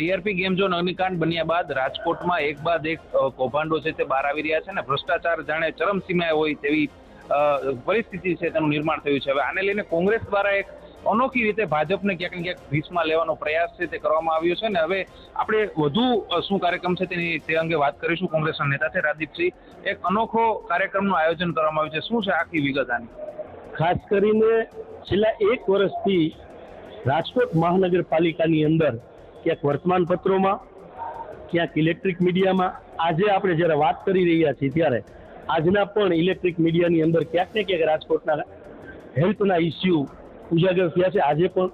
TRP game zone અગ્નિકાંડ બન્યા બાદ રાજકોટમાં એક બાદ એક કૌભાંડો છે તે બહાર આવી રહ્યા છે ને ભ્રષ્ટાચાર જાણે ચરમસીમાએ હોય તેવી પરિસ્થિતિ છે તેનું નિર્માણ થયું છે. હવે આને લઈને કોંગ્રેસ દ્વારા એક અનોખી રીતે ભાજપને ક્યાંક ને ક્યાંક ભીસમાં લેવાનો પ્રયાસ છે તે કરવામાં આવ્યો છે ને હવે આપણે વધુ શું કાર્યક્રમ છે તેની, તે અંગે વાત કરીશું કોંગ્રેસના નેતા છે રાજદીપસિંહ. એક અનોખો કાર્યક્રમનું આયોજન કરવામાં આવ્યું છે. શું છે આખી વિગત આની? ખાસ કરીને છેલ્લા એક વર્ષથી રાજકોટ મહાનગરપાલિકાની અંદર ક્યાંક વર્તમાન પત્રોમાં ક્યાંક ઇલેક્ટ્રિક મીડિયામાં આજે આપણે જ્યારે વાત કરી રહ્યા છીએ ત્યારે આજના પણ ઇલેક્ટ્રિક મીડિયાની અંદર ક્યાંક ને ક્યાંક રાજકોટના હેલ્થના ઇસ્યુ ઉજાગર થયા છે. આજે પણ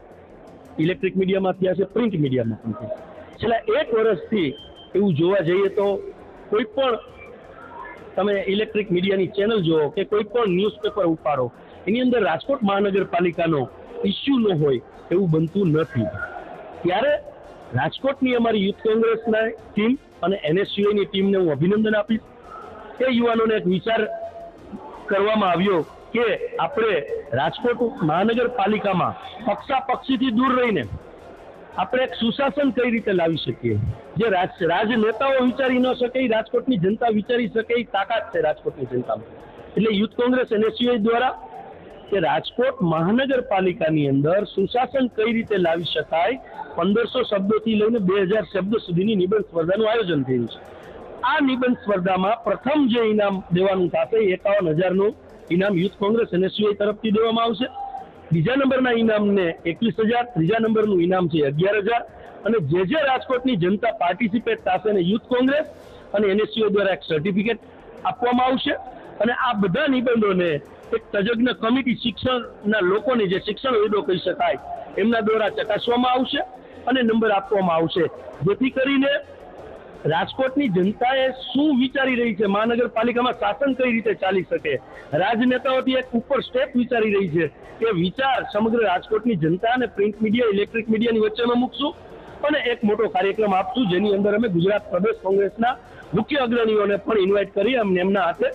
ઇલેક્ટ્રિક મીડિયામાં થયા છે પ્રિન્ટ મીડિયામાં પણ થયા છેલ્લા એક વર્ષથી એવું જોવા જઈએ તો કોઈ પણ તમે ઇલેક્ટ્રિક મીડિયાની ચેનલ જુઓ કે કોઈ પણ ન્યૂઝપેપર ઉપાડો, એની અંદર રાજકોટ મહાનગરપાલિકાનો ઇસ્યુ ન હોય એવું બનતું નથી. ત્યારે રાજકોટની અમારી યુથ કોંગ્રેસના ટીમ અને એનએસયુઆઈની ટીમને હું અભિનંદન આપીશ. એ યુવાનોને એક વિચાર કરવામાં આવ્યો કે આપણે રાજકોટ મહાનગરપાલિકામાં પક્ષાપક્ષીથી દૂર રહીને આપણે એક સુશાસન કઈ રીતે લાવી શકીએ? જે રાજ રાજનેતાઓ વિચારી ન શકે રાજકોટની જનતા વિચારી શકે એ તાકાત છે રાજકોટની જનતામાં. એટલે યુથ કોંગ્રેસ, એનએસયુઆઈ દ્વારા કે રાજકોટ મહાનગરપાલિકાની અંદર સુશાસન કઈ રીતે લાવી શકાય? પંદરસો શબ્દોથી લઈને બે હજાર શબ્દ સુધીની નિબંધ સ્પર્ધાનું આયોજન થયું છે. આ નિબંધ સ્પર્ધામાં પ્રથમ જે ઇનામ દેવાનું થશે એકાવન હજારનું ઇનામ યુથ કોંગ્રેસ એનએસયુઆઈ તરફથી દેવામાં આવશે. બીજા નંબરના ઇનામને એકવીસ હજાર, ત્રીજા નંબરનું ઇનામ છે અગિયાર હજાર અને જે જે રાજકોટની જનતા પાર્ટિસિપેટ થશે અને યુથ કોંગ્રેસ અને એનએસયુઆઈ દ્વારા એક સર્ટિફિકેટ આપવામાં આવશે. અને આ બધા નિબંધોને એક તજજ્ઞ કમિટી શિક્ષણના લોકોને જે શિક્ષણવિદો કહી શકાય, એમના દ્વારા ચકાસવામાં આવશે અને નંબર આપવામાં આવશે. જેથી કરીને રાજકોટની જનતાએ શું વિચારી રહી છે? મહાનગરપાલિકામાં શાસન કઈ રીતે ચાલી શકે? રાજનેતાઓથી એક ઉપર સ્ટેપ વિચારી રહી છે કે વિચાર સમગ્ર રાજકોટની જનતા અને પ્રિન્ટ મીડિયા ઇલેક્ટ્રિક મીડિયાની વચ્ચેમાં મૂકશું અને એક મોટો કાર્યક્રમ આપશું, જેની અંદર અમે ગુજરાત પ્રદેશ કોંગ્રેસના મુખ્ય અગ્રણીઓને પણ ઇન્વાઇટ કરી અમને એમના હાથે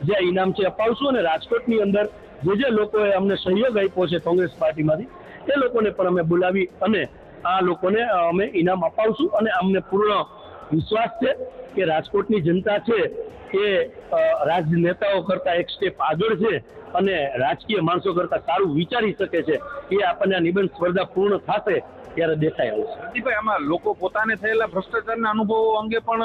જે ઇનામ છે અપાવશું અને રાજકોટની અંદર જે જે લોકોએ અમને સહયોગ આપ્યો છે કોંગ્રેસ પાર્ટીમાંથી, એ લોકોને પણ અમે બોલાવી અને આ લોકોને અમે ઇનામ અપાવશું અને અમને પૂર્ણ વિશ્વાસ છે કે રાજકોટની જનતા છે એ રાજનેતાઓ કરતા એક સ્ટેપ આગળ છે અને રાજકીય માણસો કરતા સારું વિચારી શકે છે એ આપણને આ નિબંધ સ્પર્ધા પૂર્ણ થશે ત્યારે દેખાય આવશે પ્રદીપભાઈ આમાં લોકો પોતાને થયેલા ભ્રષ્ટાચારના અનુભવો અંગે પણ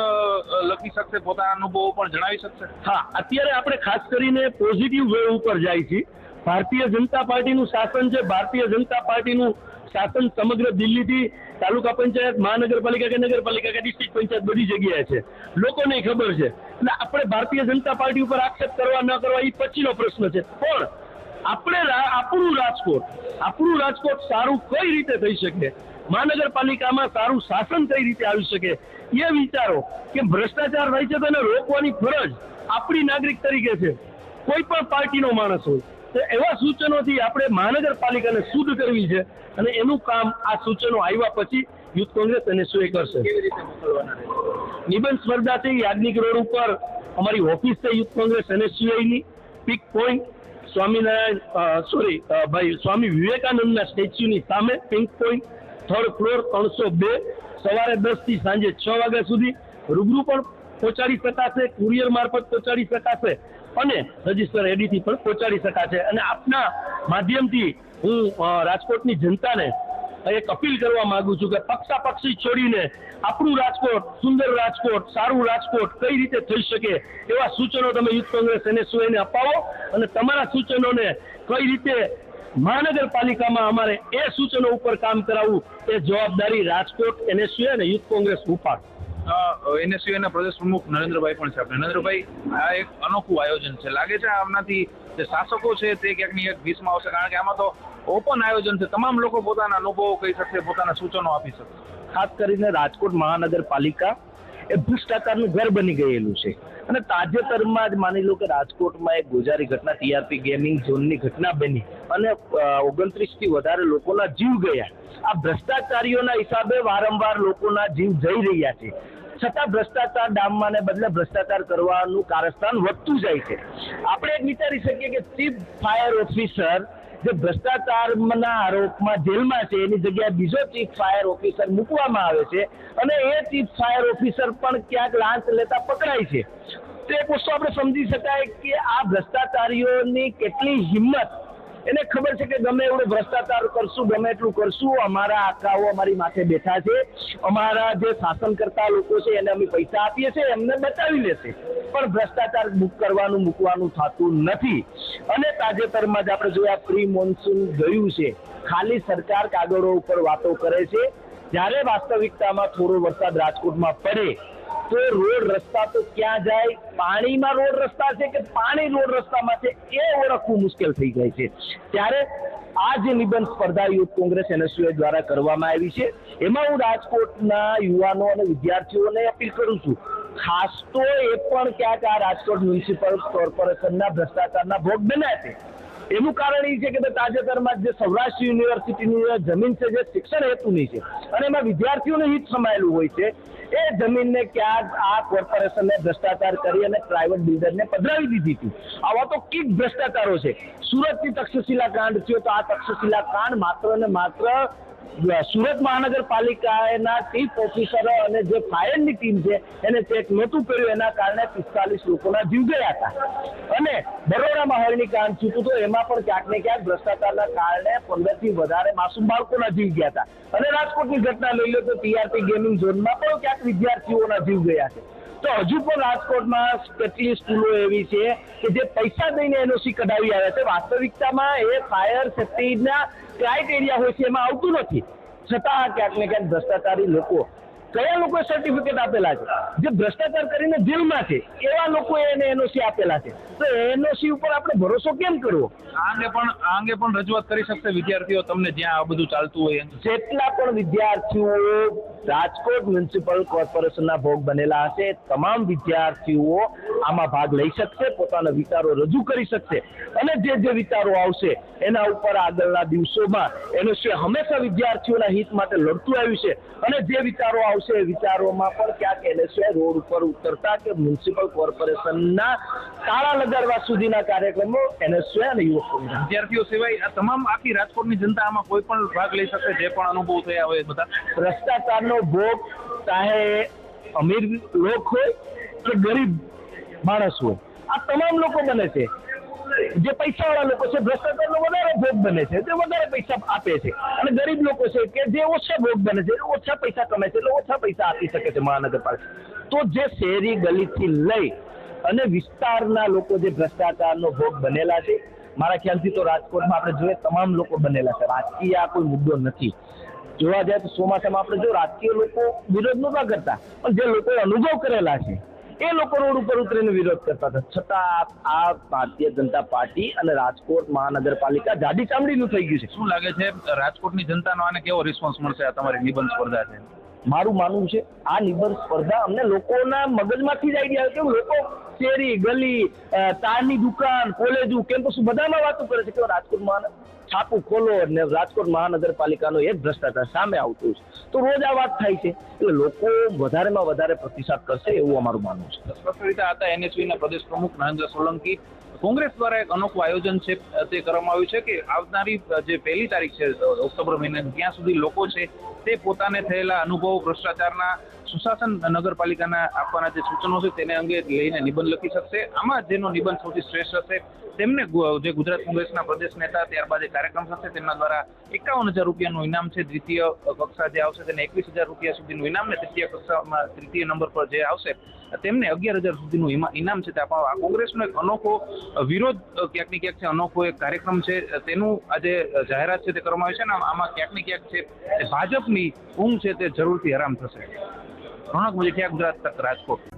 લખી શકશે પોતાના અનુભવો પણ જણાવી શકશે? હા અત્યારે આપણે ખાસ કરીને પોઝિટિવ વે ઉપર જાય છીએ. ભારતીય જનતા પાર્ટીનું શાસન છે ભારતીય જનતા પાર્ટીનું શાસન સમગ્ર દિલ્હીથી તાલુકા પંચાયત, મહાનગરપાલિકા કે નગરપાલિકા કે ડિસ્ટ્રિક્ટ પંચાયત બધી જગ્યાએ છે. લોકોને ખબર છે. એટલે આપણે ભારતીય જનતા પાર્ટી ઉપર આક્ષેપ કરવા ન કરવા એ પછીનો પ્રશ્ન છે. પણ આપણે આપણું રાજકોટ આપણું રાજકોટ સારું કઈ રીતે થઈ શકે? મહાનગરપાલિકામાં સારું શાસન કઈ રીતે આવી શકે? એ વિચારો કે ભ્રષ્ટાચાર થાય છે તો એને રોકવાની ફરજ આપણી નાગરિક તરીકે છે. કોઈ પણ પાર્ટીનો માણસ હોય. તો એવા સૂચનોથી આપણે મહાનગરપાલિકાને શુદ્ધ કરવી છે અને એનું કામ આ સૂચનો આવ્યા પછી યુથ કોંગ્રેસ અને શું કરશે. નિબંધ સ્પર્ધા છે? યાજ્ઞિક રોડ ઉપર અમારી ઓફિસ છે યુથ કોંગ્રેસ એનએસયુઆઈની પીક પોઈન્ટ સ્વામિનારાયણ સોરી ભાઈ સ્વામી વિવેકાનંદના સ્ટેચ્યુની સામે પિંક પોઈન્ટ થર્ડ ફ્લોર ત્રણસો બે. સવારે દસથી સાંજે છ વાગ્યા સુધી રૂબરૂ પણ પહોંચાડી શકાશે કુરિયર મારફત પહોંચાડી શકાશે. અને રજિસ્ટર એડીથી પણ પહોંચાડી શકાશે. અને આપના માધ્યમથી હું રાજકોટની જનતાને એક અપીલ કરવા માંગુ છું કે પક્ષાપક્ષી છોડીને આપણું રાજકોટ, સુંદર રાજકોટ, સારું રાજકોટ કઈ રીતે થઈ શકે એવા સૂચનો તમે યુથ કોંગ્રેસ એનએસયુઆઈને અપાવો અને તમારા સૂચનોને કઈ રીતે મહાનગરપાલિકામાં અમારે એ સૂચનો ઉપર કામ કરાવવું એ જવાબદારી રાજકોટ એનએસયુઆઈ અને યુથ કોંગ્રેસ ઉપાડ. એનએસયુના પ્રદેશ પ્રમુખ નરેન્દ્રભાઈ પણ છે નરેન્દ્રભાઈ, આ એક અનોખું આયોજન છે. લાગે છે આમનાથી જે શાસકો છે તે ક્યાંક એક ભીસમાં આવશે, કારણ કે આમાં તો ઓપન આયોજન છે. તમામ લોકો પોતાના અનુભવો કહી શકશે, પોતાના સૂચનો આપી શકશે. ખાસ કરીને રાજકોટ મહાનગરપાલિકા એ ભ્રષ્ટાચારનું ઘર બની ગયેલું છે. અને તાજેતરમાં જ માની લો કે રાજકોટમાં એક ગોજારી ઘટના ટીઆરપી ગેમિંગ ઝોનની ઘટના બની અને ઓગણત્રીસથી વધારે લોકોના જીવ ગયા. આ ભ્રષ્ટાચારીઓના હિસાબે વારંવાર લોકોના જીવ જઈ રહ્યા છે. છતાં ભ્રષ્ટાચાર ડામવાને બદલે ભ્રષ્ટાચાર કરવાનું કારસ્થાન વધતું જાય છે. આપણે એક વિચારી શકીએ કે ચીફ ફાયર ઓફિસર જે ભ્રષ્ટાચારના આરોપમાં જેલમાં છે, એની જગ્યાએ બીજો ચીફ ફાયર ઓફિસર મૂકવામાં આવે છે અને એ ચીફ ફાયર ઓફિસર પણ ક્યાંક લાંચ લેતા પકડાય છે. તો એક વસ્તુ આપણે સમજી શકાય કે આ ભ્રષ્ટાચારીઓની કેટલી હિંમત એને ખબર છે કે ગમે એવડો ભ્રષ્ટાચાર કરશું, ગમે એટલું કરશું, અમારા આકાઓ અમારી માથે બેઠા છે. અમારા જે શાસન કરતા લોકો છે, એને અમે પૈસા આપીએ છીએ, એમને બચાવી લેશે પણ ભ્રષ્ટાચાર બુક કરવાનું, મૂકવાનું થતું નથી. અને તાજેતરમાં જ આપણે જોયા, પ્રી મોન્સૂન ગયું છે. ખાલી સરકાર કાગળો ઉપર વાતો કરે છે. જ્યારે વાસ્તવિકતામાં થોડો વરસાદ રાજકોટમાં પડે તો રોડ રસ્તા તો ક્યાં જાય? પાણીમાં રોડ રસ્તા છે કે પાણી રોડ રસ્તામાં છે? એ ઓળખવું મુશ્કેલ થઈ જાય છે. ત્યારે આ જે નિબંધ સ્પર્ધા યુથ કોંગ્રેસ એનએસયુએ દ્વારા કરવામાં આવી છે, એમાં હું રાજકોટના યુવાનો અને વિદ્યાર્થીઓને અપીલ કરું છું. ખાસ તો એ પણ ક્યાંક આ રાજકોટ મ્યુનિસિપલ કોર્પોરેશનના ભ્રષ્ટાચારના ભોગ બન્યા છે. એનું કારણ એ છે કે તાજેતરમાં જે સૌરાષ્ટ્ર યુનિવર્સિટીની જમીન છે, જે શિક્ષણ હેતુની છે, અને એમાં વિદ્યાર્થીઓનું હિત સમાયેલું હોય છે, એ જમીનને ક્યાંક આ કોર્પોરેશનને ભ્રષ્ટાચાર કરી અને પ્રાઇવેટ બિલ્ડરને પધરાવી દીધી હતી. આવા તો કીક ભ્રષ્ટાચારો છે. સુરતની તક્ષશિલા કાંડ થયો તો આ તક્ષશિલા કાંડ માત્ર ને માત્ર સુરત મહાનગરપાલિકાના ચીફ ઓફિસર અને જે ફાયરની ટીમ છે, એને ચેક નહોતું કર્યું, એના કારણે પિસ્તાલીસ લોકોના જીવ ગયા હતા. અને બરોડામાં હરણી કાંડ ચૂક્યું તો એમાં પણ ક્યાંક ને ક્યાંક ભ્રષ્ટાચારના કારણે પંદરથી વધારે માસૂમ બાળકોના જીવ ગયા હતા. અને રાજકોટની ઘટના લઈ લો તો ટીઆરપી ગેમિંગ ઝોનમાં પણ ક્યાંક વિદ્યાર્થીઓના જીવ ગયા છે. તો હજુ પણ રાજકોટમાં કેટલી સ્કૂલો એવી છે કે જે પૈસા દઈને એનઓસી કઢાવી આવ્યા છે? વાસ્તવિકતામાં એ ફાયર સેફ્ટીના ક્રાઇટેરિયા હોય છે, એમાં આવતું નથી. છતાં ક્યાંક ને ક્યાંક ભ્રષ્ટાચારી લોકો કયા લોકોએ સર્ટિફિકેટ આપેલા છે? જે ભ્રષ્ટાચાર કરીને જેલમાં છે એવા લોકોએ એને એનઓસી આપેલા છે. તો એનઓસી ઉપર આપણે ભરોસો કેમ કરવો? આ અંગે પણ આ અંગે પણ રજૂઆત કરી શકશે વિદ્યાર્થીઓ તમને જ્યાં આ બધું ચાલતું હોય જેટલા પણ વિદ્યાર્થીઓ રાજકોટ મ્યુનિસિપલ કોર્પોરેશનના ભોગ બનેલા હશે તમામ વિદ્યાર્થીઓ આમાં ભાગ લઈ શકશે પોતાના વિચારો રજૂ કરી શકશે. અને જે જે વિચારો આવશે એના ઉપર આગળના દિવસોમાં એનો છે હંમેશા વિદ્યાર્થીઓના હિત માટે લડતું આવ્યું છે. અને જે વિચારો આવશે એ વિચારોમાં પણ ક્યાંક એનએસએ રોડ ઉપર ઉતરતા કે મ્યુનિસિપલ કોર્પોરેશનના તાળા લગાડવા સુધીના કાર્યક્રમો એનએસએ અને યુવક વિદ્યાર્થીઓ સિવાય આ તમામ આખી રાજકોટની જનતા આમાં કોઈ પણ ભાગ લઈ શકે જે પણ અનુભવ થયા હોય બધા. ભ્રષ્ટાચારનો ભોગ ચાહે અમીર લોક હોય કે ગરીબ માણસ હોય આ તમામ લોકો બને છે. જે પૈસાવાળા લોકો છે, ભ્રષ્ટાચારનો વધારે ભોગ બને છે તે વધારે પૈસા આપે છે. અને ગરીબ લોકો છે કે જે ઓછા ભોગ બને છે ઓછા પૈસા કમાય છે, એટલે ઓછા પૈસા આપી શકે છે મહાનગરપાલિકા. તો જે શહેરી ગલીથી લઈ અને વિસ્તારના લોકો જે ભ્રષ્ટાચારનો ભોગ બનેલા છે, મારા ખ્યાલથી તો રાજકોટમાં આપણે જોઈએ તમામ લોકો બનેલા છે. રાજકીય આ કોઈ મુદ્દો નથી. જોવા જાય તો ચોમાસામાં આપણે જો રાજકીય લોકો વિરોધ નહોતા કરતા, પણ જે લોકોએ અનુભવ કરેલા છે એ લોકો રોડ ઉપર ઉતરીને વિરોધ કરતા હતા. છતાં આ ભારતીય જનતા પાર્ટી અને રાજકોટ મહાનગરપાલિકા જાડી ચામડીનું થઈ ગયું છે. શું લાગે છે રાજકોટની જનતાનો આને કેવો રિસ્પોન્સ મળશે? આ તમારી નિબંધ સ્પર્ધા છે. મારું માનવું છે આ નિબંધ સ્પર્ધા અમને લોકોના મગજમાંથી જ આઈડિયા આવ્યો કે લોકો શેરી, ગલી તારની દુકાન, કોલેજો, કેમ્પસ, બધામાં વાતો કરે છે. કે રાજકોટ મહાન, છાપું ખોલો ને રાજકોટ મહાનગરપાલિકાનો એક ભ્રષ્ટાચાર સામે આવતું છે. તો રોજ આ વાત થાય છે. એટલે લોકો વધારેમાં વધારે પ્રતિસાદ કરશે એવું અમારું માનવું છે. રીતે હતા NSV ના પ્રદેશ પ્રમુખ નરેન્દ્ર સોલંકી. કોંગ્રેસ દ્વારા એક અનોખું આયોજન છે, તે કરવામાં આવ્યું છે કે આવનારી જે પહેલી તારીખ છે ઓક્ટોબર મહિના ત્યાં સુધી લોકો છે, તે પોતાને થયેલા અનુભવો, ભ્રષ્ટાચારના સુશાસન નગરપાલિકાના આપવાના જે સૂચનો છે તેને અંગે લઈને નિબંધ લખી શકશે. આમાં જેનો નિબંધ સૌથી શ્રેષ્ઠ હશે, તેમને જે ગુજરાત કોંગ્રેસના પ્રદેશ નેતા ત્યારબાદ જે કાર્યક્રમ થશે તેમના દ્વારા એકાવન હજાર રૂપિયાનું ઇનામ છે, દ્વિતીય કક્ષા જે આવશે તેને એકવીસ હજાર રૂપિયા સુધીનું ઇનામ ને તૃતીય કક્ષામાં તૃતીય નંબર પર જે આવશે, તેમને અગિયાર હજાર સુધીનું ઇનામ છે તે આપવામાં આ કોંગ્રેસનો એક અનોખો વિરોધ ક્યાંક ને ક્યાંક છે, અનોખો એક કાર્યક્રમ છે. તેનું આજે જાહેરાત છે તે કરવામાં આવી છે ને આમાં ક્યાંક ને ક્યાંક છે ભાજપની ઊંઘ છે તે જરૂરથી હરામ થશે. રોનક મજીઠિયા ગુજરાત તક રાજકોટ